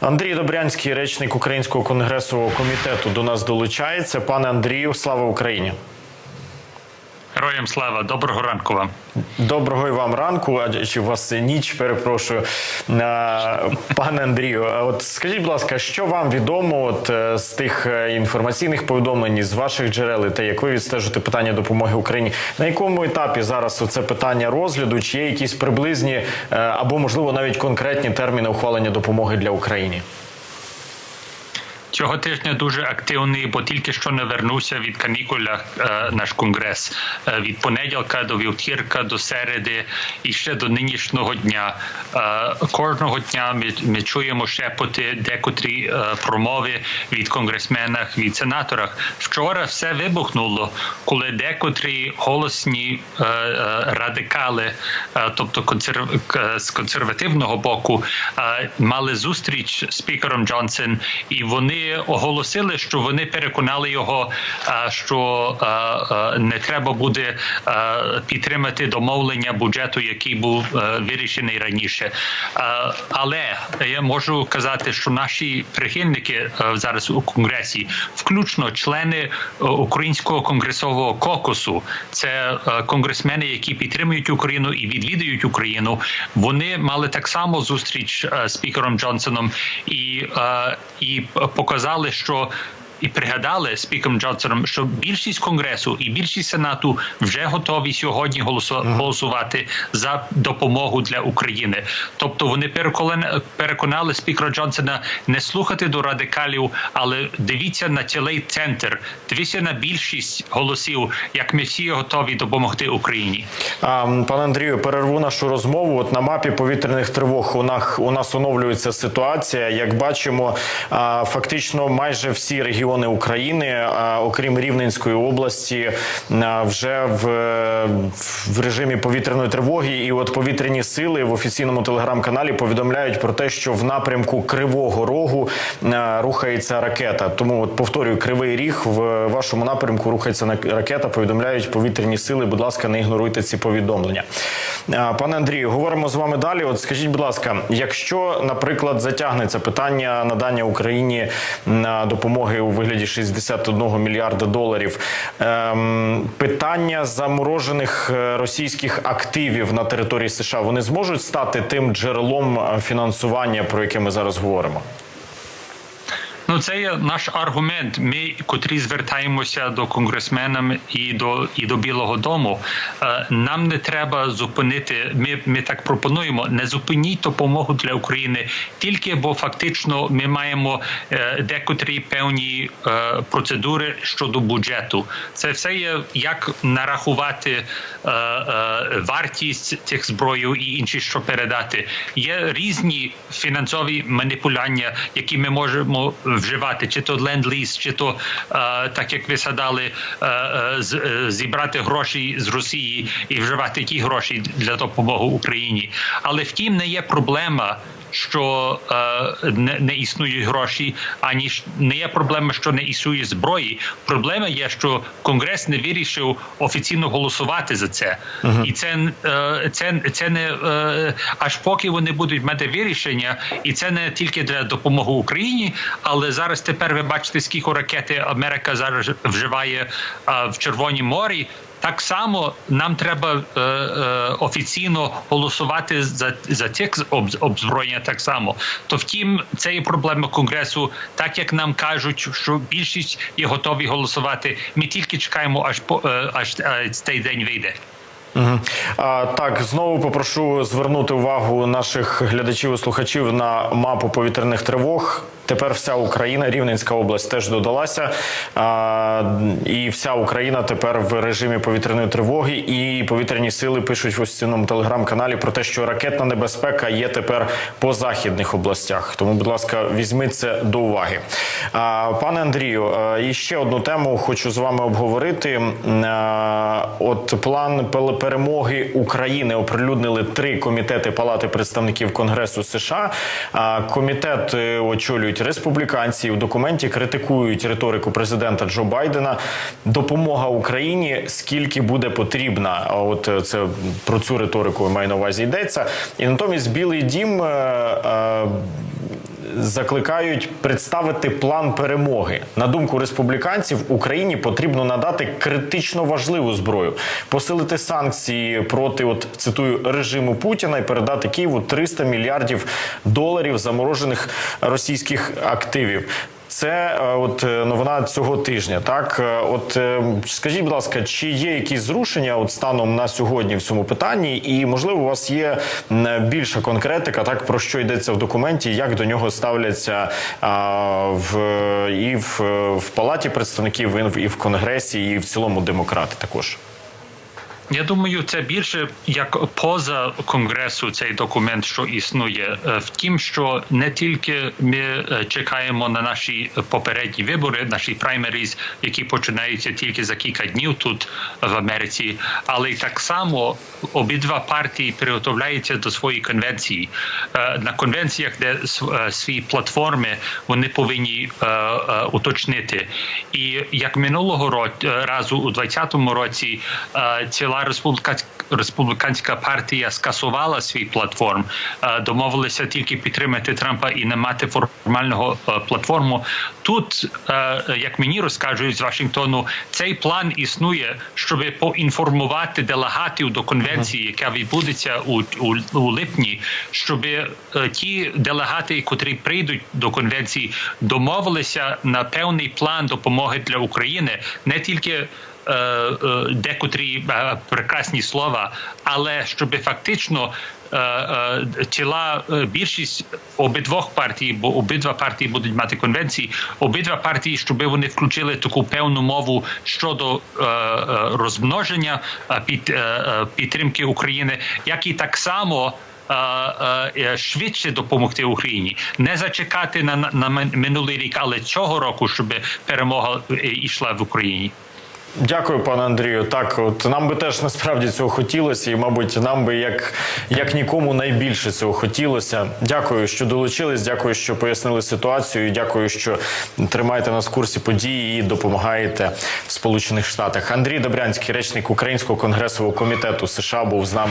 Андрій Добрянський, речник Українського конгресового комітету, до нас долучається. Пане Андрію, слава Україні! Героям слава, доброго ранку вам. Доброго і вам ранку, а чи у вас ніч, перепрошую. Е, Пане Андрію, от скажіть, будь ласка, що вам відомо от, е, з тих е, інформаційних повідомлень, з ваших джерел, те, як ви відстежуєте питання допомоги Україні? На якому етапі зараз це питання розгляду? Чи є якісь приблизні або, можливо, навіть конкретні терміни ухвалення допомоги для України? Цього тижня дуже активний, бо тільки що не вернувся від канікуля е, наш конгрес Е, від понеділка до вівтірка, до середи і ще до нинішнього дня. Е, кожного дня ми, ми чуємо шепоти, декотрі промови від конгресменах, від сенаторах. Вчора все вибухнуло, коли декотрі голосні радикали, тобто консерв... з консервативного боку, мали зустріч з спікером Джонсон, і вони оголосили, що вони переконали його, е, що е, е, не треба буде підтримати домовлення бюджету, який був вирішений раніше. Але я можу казати, що наші прихильники зараз у конгресі, включно члени українського конгресового кокусу, це конгресмени, які підтримують Україну і відвідують Україну. Вони мали так само зустріч з спікером Джонсоном і, і показали, що. І пригадали спікером Джонсоном, що більшість конгресу і більшість сенату вже готові сьогодні голосу- голосувати за допомогу для України. Тобто вони переконали, переконали спікера Джонсона не слухати до радикалів, але дивіться на цілий центр, дивіться на більшість голосів, як ми всі готові допомогти Україні. А, Пане Андрію, перерву нашу розмову. От на мапі повітряних тривог у нас у нас оновлюється ситуація. Як бачимо, фактично майже всі регіони України, а, окрім Рівненської області, вже в, в режимі повітряної тривоги. І от повітряні сили в офіційному телеграм-каналі повідомляють про те, що в напрямку Кривого Рогу рухається ракета. Тому от повторюю, кривий ріг в вашому напрямку рухається ракета. Повідомляють повітряні сили. Будь ласка, не ігноруйте ці повідомлення. Пане Андрію, говоримо з вами далі. От скажіть, будь ласка, якщо, наприклад, затягнеться питання надання Україні допомоги у вигляді 61 мільярда доларів, ем, питання заморожених е, російських активів на території США вони зможуть стати тим джерелом е, фінансування, про яке ми зараз говоримо? Ну, це є наш аргумент. Ми, котрі звертаємося до конгресменам і до і до Білого Дому. Е, Нам не треба зупинити. Ми, ми так пропонуємо. Не зупиніть допомогу для України тільки, бо фактично ми маємо е, декотрі певні е, процедури щодо бюджету. Це все є як нарахувати вартість цих зброїв і інші, що передати. Є різні фінансові маніпуляння, які ми можемо вживати, чи то ленд-ліз, чи то е, так як ви садали, е, е, зібрати гроші з Росії і вживати ті гроші для допомоги Україні. Але втім, не є проблема. Що е, не, не існують гроші, ані ж не є проблема, що не існує зброї. Проблема є, що Конгрес не вирішив офіційно голосувати за це, і це, е, це, це не е, аж поки вони будуть мати вирішення, і це не тільки для допомоги Україні, але зараз тепер ви бачите, скільки ракети Америка зараз вживає е, в Червоній морі. Так само нам треба е, е, офіційно голосувати за за тих об- обзброєння. Так само, то втім, це є проблема конгресу. Так як нам кажуть, що більшість є готові голосувати. Ми тільки чекаємо, аж по е, аж е, цей день вийде. Так, знову попрошу звернути увагу наших глядачів і слухачів на мапу повітряних тривог. Тепер вся Україна, Рівненська область теж додалася. І вся Україна тепер в режимі повітряної тривоги. І повітряні сили пишуть в офіційному телеграм-каналі про те, що ракетна небезпека є тепер по західних областях. Тому, будь ласка, візьміть це до уваги. Пане Андрію, і ще одну тему хочу з вами обговорити. От план пел- перемоги України оприлюднили три комітети Палати представників Конгресу США. Комітет е, очолюють республіканці. В документі критикують риторику президента Джо Байдена. Допомога Україні скільки буде потрібна. А От е, це про цю риторику маю на увазі йдеться. І натомість Білий Дім. Закликають представити план перемоги. На думку республіканців, Україні потрібно надати критично важливу зброю, посилити санкції проти, от цитую, режиму Путіна і передати Києву 300 мільярдів доларів заморожених російських активів. Це е, от е, новина цього тижня. Так, Е, от скажіть, будь ласка, чи є якісь зрушення от станом на сьогодні в цьому питанні? І можливо, у вас є більша конкретика, так про що йдеться в документі, як до нього ставляться а, в і в, в палаті представників, і в конгресі, і в цілому демократи також. Я думаю, це більше як поза конгресу цей документ, що існує. Е, Втім, що не тільки ми е, чекаємо на наші попередні вибори, наші праймеріз, які починаються тільки за кілька днів тут в Америці, але й так само обидва партії приготовляються до своєї конвенції. Е, На конвенціях, де св- свої платформи вони повинні уточнити. І як минулого разу у 2020 році е, ціла республіканська республіканська партія скасувала свій платформ, е, домовилися тільки підтримати Трампа і не мати формального е, платформу. Тут, е, як мені розкажуть з Вашингтону, цей план існує, щоб поінформувати делегатів до конвенції, яка відбудеться у, у, у липні, щоб ті делегати, котрі прийдуть до конвенції, домовилися на певний план допомоги для України, не тільки декотрі е, прекрасні слова, але щоб фактично е, е, е, більшість обидвох партій, бо обидва партії будуть мати конвенції, обидва партії, щоб вони включили таку певну мову щодо е, е, розмноження е, під, е, е, підтримки України, як і так само. е, е, Швидше допомогти Україні, не зачекати на, на минулий рік, але цього року, щоб перемога е, йшла в Україні. Дякую, пане Андрію. Так, от нам би теж насправді цього хотілося, і, мабуть, нам би як, як нікому найбільше цього хотілося. Дякую, що долучились. Дякую, що пояснили ситуацію. і Дякую, що тримаєте нас в курсі події і допомагаєте в Сполучених Штатах. Андрій Добрянський, речник Українського конгресового комітету США, був з нами.